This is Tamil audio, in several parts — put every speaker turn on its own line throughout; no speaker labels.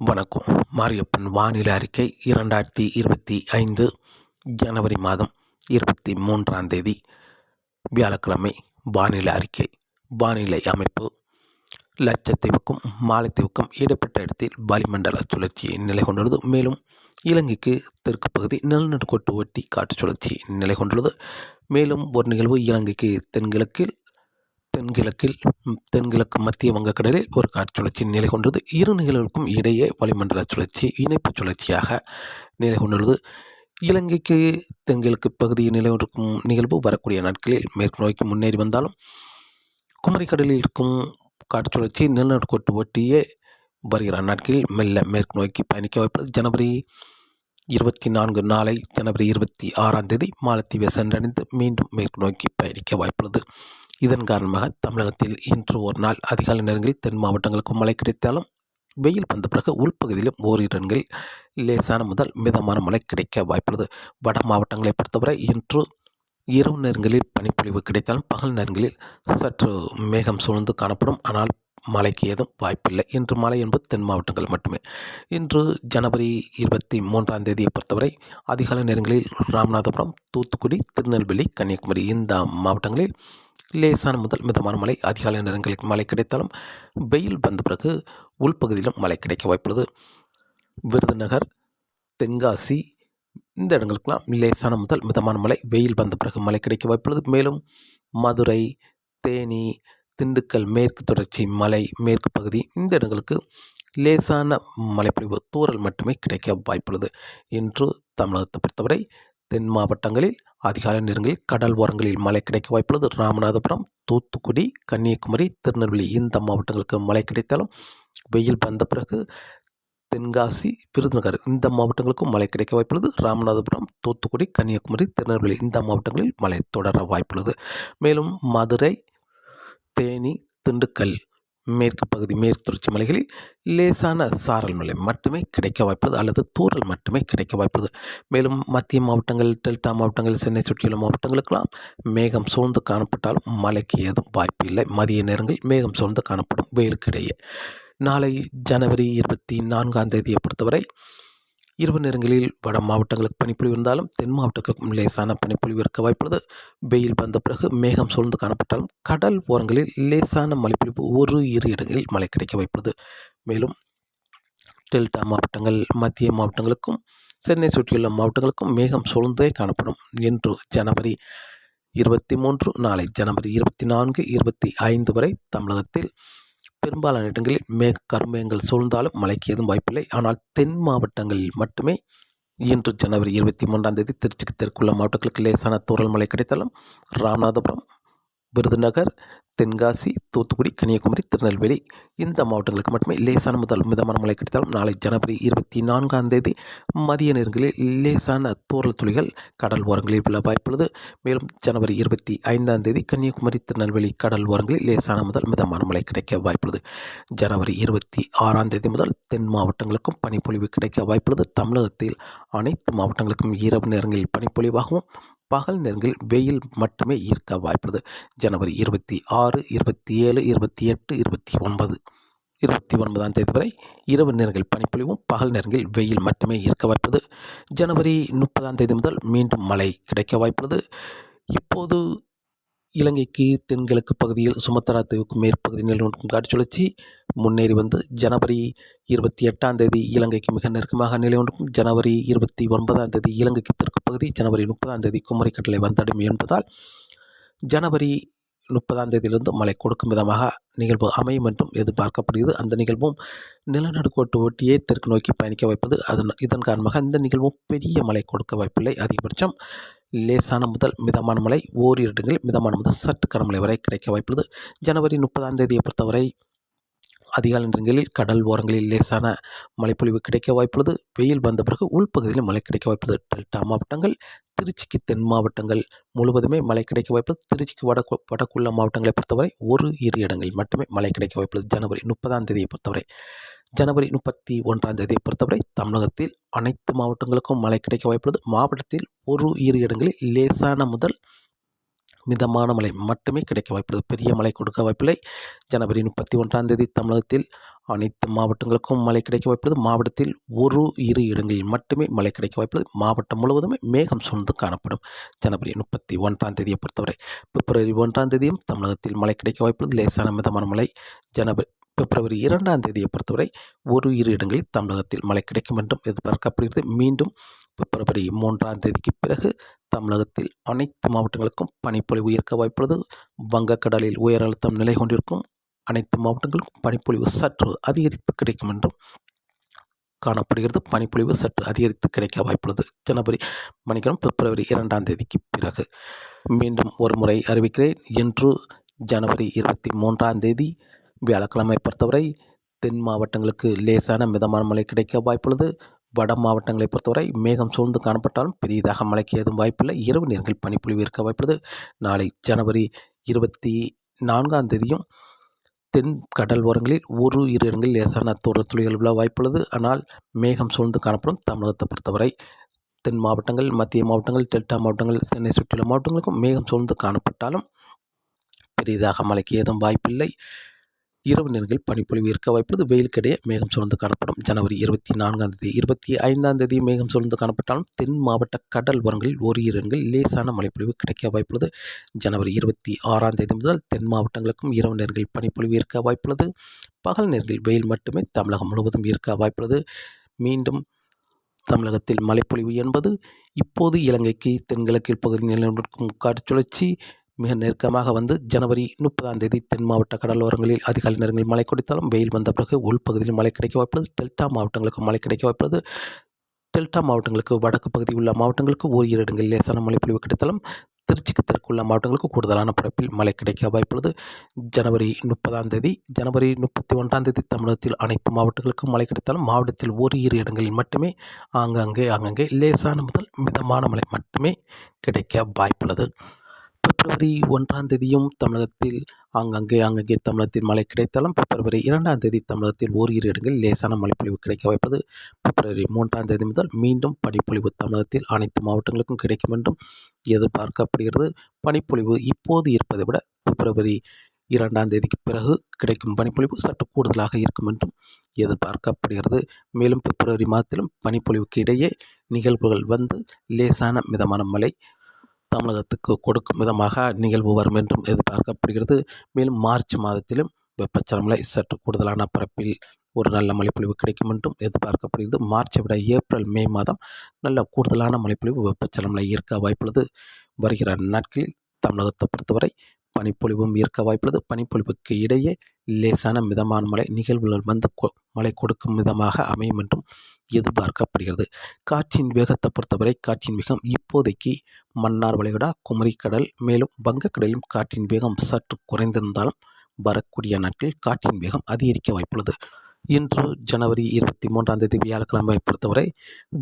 வணக்கம். மாரியப்பன் வானிலை அறிக்கை இரண்டாயிரத்தி இருபத்தி ஐந்து ஜனவரி மாதம் இருபத்தி மூன்றாம் தேதி. வியாழக்கிழமை வானிலை அறிக்கை. வானிலை அமைப்பு. லட்சத்தீவுக்கும் மாலைத்தீவுக்கும் இடைப்பட்ட இடத்தில் வளிமண்டல சுழற்சி நிலை கொண்டுள்ளது மேலும் இலங்கைக்கு தெற்கு பகுதி நிலநடுக்கோட்டு ஒட்டி காற்று சுழற்சி நிலை கொண்டுள்ளது மேலும் ஒரு நிகழ்வு இலங்கைக்கு தென்கிழக்கில் தென்கிழக்கில் தென்கிழக்கு மத்திய வங்கக்கடலில் ஒரு காற்று சுழற்சி நிலை கொண்டது. இரு நிகழ்வுக்கும் இடையே வளிமண்டல சுழற்சி இணைப்பு சுழற்சியாக நிலை கொண்டுள்ளது. இலங்கைக்கு தென்கிழக்கு பகுதியில் நிலவிருக்கும் நிகழ்வு வரக்கூடிய நாட்களில் மேற்கு நோக்கி முன்னேறி வந்தாலும் குமரிக்கடலில் இருக்கும் காற்று சுழற்சி நிலநடுக்கோட்டு ஒட்டியே வருகிற நாட்களில் மெல்ல மேற்கு நோக்கி பயணிக்க வாய்ப்புள்ளது. ஜனவரி இருபத்தி நான்கு நாளை ஜனவரி இருபத்தி ஆறாம் தேதி மாலத்தீவை சென்றடைந்து மீண்டும் மேற்கு நோக்கி பயணிக்க வாய்ப்புள்ளது. இதன் காரணமாக தமிழகத்தில் இன்று ஒரு நாள் அதிகாலை நேரங்களில் தென் மாவட்டங்களுக்கு மழை கிடைத்தாலும் வெயில் வந்த பிறகு உள்பகுதியிலும் ஓரிரு இடங்களில் லேசான முதல் மிதமான மழை கிடைக்க வாய்ப்புள்ளது. வட மாவட்டங்களை பொறுத்தவரை இன்று இரவு நேரங்களில் பனிப்பொழிவு கிடைத்தாலும் பகல் நேரங்களில் சற்று மேகம் சூழ்ந்து காணப்படும். ஆனால் மழைக்கு ஏதும் வாய்ப்பில்லை. இன்று மழை என்பது தென் மாவட்டங்கள் மட்டுமே. இன்று ஜனவரி இருபத்தி மூன்றாம் தேதியை பொறுத்தவரை அதிகாலை நேரங்களில் ராமநாதபுரம் தூத்துக்குடி திருநெல்வேலி கன்னியாகுமரி இந்த மாவட்டங்களில் லேசான முதல் மிதமான மழை அதிகாலை நேரங்களில் மழை கிடைத்தாலும் வெயில் வந்த பிறகு உள்பகுதியிலும் மழை கிடைக்க வாய்ப்புள்ளது. விருதுநகர் தென்காசி இந்த இடங்களுக்கெல்லாம் லேசான முதல் மிதமான மழை வெயில் வந்த பிறகு மழை கிடைக்க வாய்ப்புள்ளது. மேலும் மதுரை தேனி திண்டுக்கல் மேற்கு தொடர்ச்சி மலை மேற்கு பகுதி இந்த இடங்களுக்கு லேசான மழைப்பொழிவு தூறல் மட்டுமே கிடைக்க வாய்ப்புள்ளது என்று தமிழகத்தை பொறுத்தவரை தென் மாவட்டங்களில் அதிகாலை நேரங்களில் கடல் ஓரங்களில் மழை கிடைக்க வாய்ப்புள்ளது. ராமநாதபுரம் தூத்துக்குடி கன்னியாகுமரி திருநெல்வேலி இந்த மாவட்டங்களுக்கு மழை கிடைத்தாலும் வெயில் வந்த பிறகு தென்காசி விருதுநகர் இந்த மாவட்டங்களுக்கும் மழை கிடைக்க வாய்ப்புள்ளது. ராமநாதபுரம் தூத்துக்குடி கன்னியாகுமரி திருநெல்வேலி இந்த மாவட்டங்களில் மழை தொடர வாய்ப்புள்ளது. மேலும் மதுரை தேனி திண்டுக்கல் மேற்கு பகுதி மேற்கு தொடர்ச்சி மலைகளில் லேசான சாரல் மழை மட்டுமே கிடைக்க வாய்ப்புள்ளது அல்லது தூறல் மட்டுமே கிடைக்க வாய்ப்புள்ளது. மேலும் மத்திய மாவட்டங்கள் டெல்டா மாவட்டங்கள் சென்னை சுற்றியுள்ள மாவட்டங்களுக்கெல்லாம் மேகம் சூழ்ந்து காணப்பட்டாலும் மழைக்கு ஏதும் வாய்ப்பு இல்லை. மதிய நேரங்களில் மேகம் சூழ்ந்து காணப்படும். வெயிலுக்கிடையே நாளை ஜனவரி இருபத்தி நான்காம் தேதியை பொறுத்தவரை இரவு நேரங்களில் வட மாவட்டங்களுக்கு பனிப்பொழிவு இருந்தாலும் தென் மாவட்டங்களுக்கும் லேசான பனிப்பொழிவு இருக்க வாய்ப்புள்ளது. வெயில் வந்த பிறகு மேகம் சூழ்ந்து காணப்பட்டாலும் கடல் ஓரங்களில் லேசான மழைப்பொழிவு ஒரு இரு இடங்களில் மழை கிடைக்க வாய்ப்புள்ளது. மேலும் டெல்டா மாவட்டங்கள் மத்திய மாவட்டங்களுக்கும் சென்னை சுற்றியுள்ள மாவட்டங்களுக்கும் மேகம் சூழ்ந்தே காணப்படும். என்று ஜனவரி இருபத்தி மூன்று நாளை ஜனவரி இருபத்தி நான்கு இருபத்தி ஐந்து வரை தமிழகத்தில் பெரும்பாலான இடங்களில் மேக கருமேகங்கள் சூழ்ந்தாலும் மழைக்கு எதுவும் வாய்ப்பில்லை. ஆனால் தென் மாவட்டங்களில் மட்டுமே இன்று ஜனவரி இருபத்தி மூன்றாம் தேதி திருச்சிக்கு தெற்குள்ள மாவட்டங்களுக்கு லேசான தூரல் மழை கிடைத்தாலும் ராமநாதபுரம் விருதுநகர் தென்காசி தூத்துக்குடி கன்னியாகுமரி திருநெல்வேலி இந்த மாவட்டங்களுக்கு மட்டுமே லேசான முதல் மிதமான மழை கிடைத்தாலும் நாளை ஜனவரி இருபத்தி நான்காம் தேதி மதிய நேரங்களில் லேசான தூரல் துளிகள் கடல் ஓரங்களில் விழ வாய்ப்புள்ளது. மேலும் ஜனவரி இருபத்தி ஐந்தாம் தேதி கன்னியாகுமரி திருநெல்வேலி கடல் ஓரங்களில் லேசான முதல் மிதமான மழை கிடைக்க வாய்ப்புள்ளது. ஜனவரி இருபத்தி ஆறாம் தேதி முதல் தென் மாவட்டங்களுக்கும் பனிப்பொழிவு கிடைக்க வாய்ப்புள்ளது. தமிழகத்தில் அனைத்து மாவட்டங்களுக்கும் இரவு நேரங்களில் பனிப்பொழிவாகவும் பகல் நேரங்களில் வெயில் மட்டுமே இருக்க வாய்ப்புள்ளது. ஜனவரி இருபத்தி ஆறு இருபத்தி ஏழு இருபத்தி எட்டு இருபத்தி ஒன்பது. இருபத்தி ஒன்பதாம் தேதி வரை இரவு நேரங்களில் பனிப்பொழிவும் பகல் நேரங்களில் வெயில் மட்டுமே இருக்க வாய்ப்புள்ளது. ஜனவரி முப்பதாம் தேதி முதல் மீண்டும் மழை கிடைக்க வாய்ப்புள்ளது. இப்போது இலங்கைக்கு தென்கிழக்கு பகுதியில் சுமத்ரா தீவுக்கு மேற்பகுதி நிலவும் காற்று சுழற்சி முன்னேறி வந்து ஜனவரி இருபத்தி எட்டாம் தேதி இலங்கைக்கு மிக நெருக்கமாக நிலை ஜனவரி இருபத்தி ஒன்பதாம் தேதி இலங்கைக்கு தெற்கு பகுதி ஜனவரி முப்பதாம் தேதி குமரிக்கடலை வந்தடையும் என்பதால் ஜனவரி முப்பதாம் தேதியிலிருந்து மழை கொடுக்கும் விதமாக நிகழ்வு அமையும் என்றும் எதிர்பார்க்கப்படுகிறது. அந்த நிகழ்வும் நிலநடுக்கோட்டு ஒட்டியே தெற்கு நோக்கி பயணிக்க வைப்பது அதன் இதன் காரணமாக இந்த நிகழ்வும் பெரிய மழை கொடுக்க வாய்ப்பில்லை. அதிகபட்சம் லேசான முதல் மிதமான மழை ஓரிரு இடங்களில் மிதமான முதல் சற்று கனமழை வரை கிடைக்க வாய்ப்புள்ளது. ஜனவரி முப்பதாம் தேதியை பொறுத்தவரை அதிகாலை நேரங்களில் கடல் ஓரங்களில் லேசான மழைப்பொழிவு கிடைக்க வாய்ப்புள்ளது. வெயில் வந்த பிறகு உள்பகுதியில் மழை கிடைக்க வாய்ப்புள்ளது. டெல்டா மாவட்டங்கள் திருச்சிக்கு தென் மாவட்டங்கள் முழுவதுமே மழை கிடைக்க வாய்ப்புள்ளது. திருச்சிக்கு வடக்கு வடக்குள்ள மாவட்டங்களை பொறுத்தவரை ஒரு இரு இடங்களில் மட்டுமே மழை கிடைக்க வாய்ப்புள்ளது. ஜனவரி முப்பதாம் தேதியை பொறுத்தவரை ஜனவரி முப்பத்தி ஒன்றாம் தேதியை பொறுத்தவரை தமிழகத்தில் அனைத்து மாவட்டங்களுக்கும் மழை கிடைக்க வாய்ப்புள்ளது. மாவட்டத்தில் ஒரு இரு இடங்களில் லேசான முதல் மிதமான மழை மட்டுமே கிடைக்க வாய்ப்புள்ளது. பெரிய மழை கொடுக்க வாய்ப்பில்லை. ஜனவரி முப்பத்தி ஒன்றாம் தேதி தமிழகத்தில் அனைத்து மாவட்டங்களுக்கும் மழை கிடைக்க வாய்ப்புள்ளது. மாவட்டத்தில் ஒரு இரு இடங்களில் மட்டுமே மழை கிடைக்க வாய்ப்புள்ளது. மாவட்டம் முழுவதுமே மேகம் சூழ்ந்து காணப்படும். ஜனவரி முப்பத்தி ஒன்றாம் தேதியை பொறுத்தவரை பிப்ரவரி ஒன்றாம் தேதியும் தமிழகத்தில் மழை கிடைக்க வாய்ப்புள்ளது. லேசான மிதமான மழை ஜனவரி பிப்ரவரி இரண்டாம் தேதியை பொறுத்தவரை ஒரு இரு இடங்களில் தமிழகத்தில் மழை கிடைக்கும் என்றும் எதிர்பார்க்கப்படுகிறது. மீண்டும் பிப்ரவரி மூன்றாம் தேதிக்கு பிறகு தமிழகத்தில் அனைத்து மாவட்டங்களுக்கும் பனிப்பொழிவு இருக்க வாய்ப்புள்ளது. வங்கக்கடலில் உயர் அழுத்தம் நிலை கொண்டிருக்கும். அனைத்து மாவட்டங்களுக்கும் பனிப்பொழிவு சற்று அதிகரித்து கிடைக்கும் என்றும் காணப்படுகிறது. பனிப்பொழிவு சற்று அதிகரித்து கிடைக்க வாய்ப்புள்ளது. ஜனவரி மணிக்கணும் பிப்ரவரி இரண்டாம் தேதிக்கு பிறகு. மீண்டும் ஒரு முறை அறிவிக்கிறேன். இன்று ஜனவரி இருபத்தி மூன்றாம் தேதி வியாழக்கிழமை பொறுத்தவரை தென் மாவட்டங்களுக்கு லேசான மிதமான மழை கிடைக்க வாய்ப்புள்ளது. வட மாவட்டங்களை பொறுத்தவரை மேகம் சூழ்ந்து காணப்பட்டாலும் பெரியதாக மழைக்கு ஏதும் வாய்ப்பில்லை. இரவு நேரங்கள் பனிப்பொழிவு இருக்க வாய்ப்புள்ளது. நாளை ஜனவரி இருபத்தி நான்காம் தேதியும் தென் கடல் ஓரங்களில் ஒரு இரு இடங்களில் லேசான தூர துளிகள் விழ வாய்ப்புள்ளது. ஆனால் மேகம் சூழ்ந்து காணப்படும் தமிழகத்தை பொறுத்தவரை தென் மாவட்டங்கள் மத்திய மாவட்டங்கள் டெல்டா மாவட்டங்கள் சென்னை சுற்றியுள்ள மாவட்டங்களுக்கும் மேகம் சூழ்ந்து காணப்பட்டாலும் பெரிதாக மழைக்கு ஏதும் வாய்ப்பில்லை. இரவு நேரங்களில் பனிப்பொழிவு இருக்க வாய்ப்புள்ளது. வெயிலுக்கிடையே மேகம் சூழ்ந்து காணப்படும். ஜனவரி இருபத்தி நான்காம் தேதி இருபத்தி ஐந்தாம் தேதி மேகம் சூழ்ந்து காணப்பட்டாலும் தென் மாவட்ட கடல் ஓரங்களில் ஒரு இடங்களில் லேசான மழைப்பொழிவு கிடைக்க வாய்ப்புள்ளது. ஜனவரி இருபத்தி ஆறாம் தேதி முதல் தென் மாவட்டங்களுக்கும் இரவு நேரங்களில் பனிப்பொழிவு இருக்க வாய்ப்புள்ளது. பகல் நேரங்களில் வெயில் மட்டுமே தமிழகம் முழுவதும் இருக்க வாய்ப்புள்ளது. மீண்டும் தமிழகத்தில் மழைப்பொழிவு என்பது இப்போது இலங்கைக்கு தென்கிழக்கில் பகுதியில் நிலநிற்கும் காற்று சுழற்சி மிக நெருக்கமாக வந்து ஜனவரி முப்பதாம் தேதி தென் மாவட்ட கடலோரங்களில் அதிகாலை நேரங்களில் மழை கொடுத்தாலும் வெயில் வந்த பிறகு உள்பகுதியில் மழை கிடைக்க வாய்ப்புள்ளது. டெல்டா மாவட்டங்களுக்கு மழை கிடைக்க வாய்ப்புள்ளது. டெல்டா மாவட்டங்களுக்கு வடக்கு பகுதி உள்ள மாவட்டங்களுக்கு ஓரிரு இடங்களில் லேசான மழை பொழிவு கிடைத்தாலும் திருச்சிக்கு தெற்குள்ள மாவட்டங்களுக்கு கூடுதலான பரப்பில் மழை கிடைக்க வாய்ப்புள்ளது. ஜனவரி முப்பதாம் தேதி ஜனவரி முப்பத்தி ஒன்றாம் தேதி தமிழகத்தில் அனைத்து மாவட்டங்களுக்கும் மழை கிடைத்தாலும் மாவட்டத்தில் ஒரு இரு இடங்களில் மட்டுமே ஆங்காங்கே ஆங்காங்கே லேசான முதல் மிதமான மழை மட்டுமே கிடைக்க வாய்ப்புள்ளது. பிப்ரவரி ஒன்றாம் தேதியும் தமிழகத்தில் ஆங்காங்கே ஆங்காங்கே தமிழகத்தில் மழை கிடைத்தாலும் பிப்ரவரி இரண்டாம் தேதி தமிழகத்தில் ஓரிரு இடங்களில் லேசான மழைப்பொழிவு கிடைக்க வைப்பது பிப்ரவரி மூன்றாம் தேதி முதல் மீண்டும் பனிப்பொழிவு தமிழகத்தில் அனைத்து மாவட்டங்களுக்கும் கிடைக்கும் என்றும் எதிர்பார்க்கப்படுகிறது. பனிப்பொழிவு இப்போது இருப்பதை விட பிப்ரவரி இரண்டாம் தேதிக்கு பிறகு கிடைக்கும் பனிப்பொழிவு சற்று கூடுதலாக இருக்கும் என்றும் எதிர்பார்க்கப்படுகிறது. மேலும் பிப்ரவரி மாதத்திலும் பனிப்பொழிவுக்கு இடையே நிகழ்வுகள் வந்து லேசான மிதமான மழை தமிழகத்துக்கு கொடுக்கும் விதமாக நிகழ்வு வரும் என்றும் எதிர்பார்க்கப்படுகிறது. மேலும் மார்ச் மாதத்திலும் வெப்பச்சலமலை சற்று கூடுதலான பரப்பில் ஒரு நல்ல மழைப்பொழிவு கிடைக்கும் என்றும் எதிர்பார்க்கப்படுகிறது. மார்ச்சை விட ஏப்ரல் மே மாதம் நல்ல கூடுதலான மழைப்பொழிவு வெப்பச்சலமலை இருக்க வாய்ப்புள்ளது. வருகிற நாட்களில் தமிழகத்தை பொறுத்தவரை பனிப்பொழிவும் இருக்க வாய்ப்புள்ளது. பனிப்பொழிவுக்கு இடையே லேசான மிதமான மழை நிகழ்வுகள் வந்து மழை கொடுக்கும் விதமாக அமையும் என்றும் எதிர்பார்க்கப்படுகிறது. காற்றின் வேகத்தை பொறுத்தவரை காற்றின் வேகம் இப்போதைக்கு மன்னார் வளைகுடா குமரிக்கடல் மேலும் வங்கக்கடலிலும் காற்றின் வேகம் சற்று குறைந்திருந்தாலும் வரக்கூடிய நாட்களில் காற்றின் வேகம் அதிகரிக்க வாய்ப்புள்ளது. இன்று ஜனவரி இருபத்தி மூன்றாம் தேதி வியாழக்கிழமை பொறுத்தவரை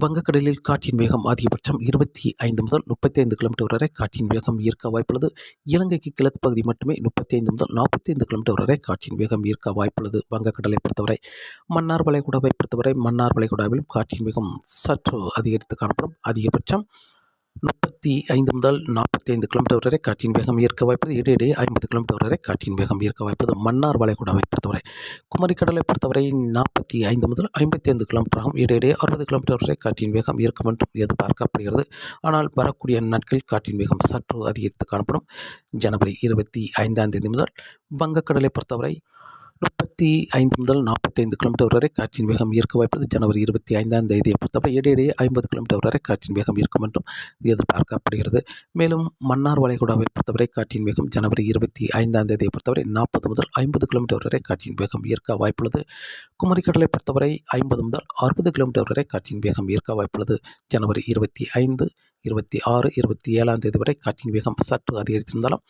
வங்கக்கடலில் காற்றின் வேகம் அதிகபட்சம் இருபத்தி ஐந்து முதல் முப்பத்தி ஐந்து கிலோமீட்டர் வரை காற்றின் வேகம் ஈர்க்க வாய்ப்புள்ளது. இலங்கைக்கு கிழக்கு பகுதி மட்டுமே முப்பத்தி ஐந்து முதல் நாற்பத்தி ஐந்து கிலோமீட்டர் வரை காற்றின் வேகம் ஈர்க்க வாய்ப்புள்ளது. வங்கக்கடலை பொறுத்தவரை மன்னார் வளைகுடாவை பொறுத்தவரை மன்னார் வளைகுடாவிலும் காற்றின் வேகம் சற்று அதிகரித்து காணப்படும். அதிகபட்சம் முப்பத்தி ஐந்து முதல் நாற்பத்தி ஐந்து கிலோமீட்டர் வரை காற்றின் வேகம் ஈர்க்க வாய்ப்பது இடையிடையே ஐம்பது கிலோமீட்டர் வரை காற்றின் வேகம் ஈர்க்க வாய்ப்பது மன்னார் வளைகுடாவை பொறுத்தவரை. குமரிக்கடலை பொறுத்தவரை நாற்பத்தி ஐந்து முதல் ஐம்பத்தி ஐந்து கிலோமீட்டர் ஆகும். இடையிடையே அறுபது கிலோமீட்டர் வரை காற்றின் வேகம் இருக்கும் என்றும் எதிர்பார்க்கப்படுகிறது. ஆனால் வரக்கூடிய நாட்களில் காற்றின் வேகம் சற்று அதிகரித்து காணப்படும். ஜனவரி இருபத்தி ஐந்தாம் தேதி முதல் வங்கக்கடலை பொறுத்தவரை முப்பத்தி ஐந்து முதல் நாற்பத்தைந்து கிலோமீட்டர் வரை காற்றின் வேகம் ஈர்க்க வாய்ப்பது ஜனவரி இருபத்தி ஐந்தாம் தேதியை பொறுத்தவரை இடையிடையே ஐம்பது கிலோமீட்டர் வரை காற்றின் வேகம் இருக்கும் என்றும் எதிர்பார்க்கப்படுகிறது. மேலும் மன்னார் வளைகுடாவை பொறுத்தவரை காற்றின் வேகம் ஜனவரி இருபத்தி ஐந்தாம் தேதியை பொறுத்தவரை நாற்பது முதல் ஐம்பது கிலோமீட்டர் வரை காற்றின் வேகம் ஈர்க்க வாய்ப்புள்ளது. குமரிக்கடலை பொறுத்தவரை ஐம்பது முதல் அறுபது கிலோமீட்டர் வரை காற்றின் வேகம் ஈர்க்க வாய்ப்புள்ளது. ஜனவரி இருபத்தி ஐந்து இருபத்தி ஆறு இருபத்தி ஏழாம் தேதி வரை காற்றின் வேகம் சற்று அதிகரித்திருந்தாலும்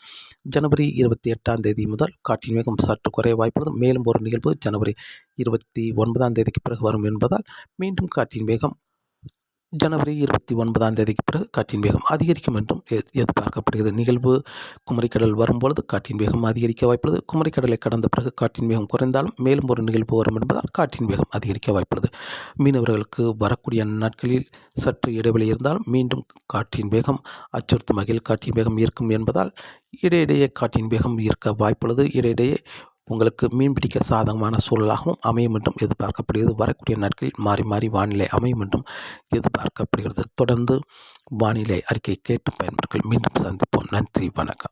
ஜனவரி இருபத்தி எட்டாம் தேதி முதல் காற்றின் வேகம் சற்று குறைய வாய்ப்புள்ளது. மேலும் ஒரு நிகழ்வு ஜனவரி இருபத்தி ஒன்பதாம் தேதிக்கு பிறகு வரும் என்பதால் மீண்டும் காற்றின் வேகம் ஜனவரி இருபத்தி ஒன்பதாம் தேதிக்கு பிறகு காற்றின் வேகம் அதிகரிக்கும் என்றும் எ- எதிர்பார்க்கப்படுகிறது. நிகழ்வு குமரிக்கடல் வரும்பொழுது காற்றின் வேகம் அதிகரிக்க வாய்ப்புள்ளது. குமரிக்கடலை கடந்த பிறகு காற்றின் வேகம் குறைந்தாலும் மேலும் ஒரு நிகழ்வு வரும் என்பதால் காற்றின் வேகம் அதிகரிக்க வாய்ப்புள்ளது. மீனவர்களுக்கு வரக்கூடிய நாட்களில் சற்று இடைவெளி இருந்தாலும் மீண்டும் காற்றின் வேகம் அச்சுறுத்தும் வகையில் காற்றின் வேகம் இருக்கும் என்பதால் இடையிடையே காற்றின் வேகம் இருக்க வாய்ப்புள்ளது. இடையிடையே உங்களுக்கு மீன்பிடிக்க சாதகமான சூழலாகவும் அமையும் என்றும் எதிர்பார்க்கப்படுகிறது. வரக்கூடிய நாட்களில் மாறி மாறி வானிலை அமையும் என்றும் எதிர்பார்க்கப்படுகிறது. தொடர்ந்து வானிலை அறிக்கை கேட்டு பயன்பெறுங்கள். மீண்டும் சந்திப்போம். நன்றி. வணக்கம்.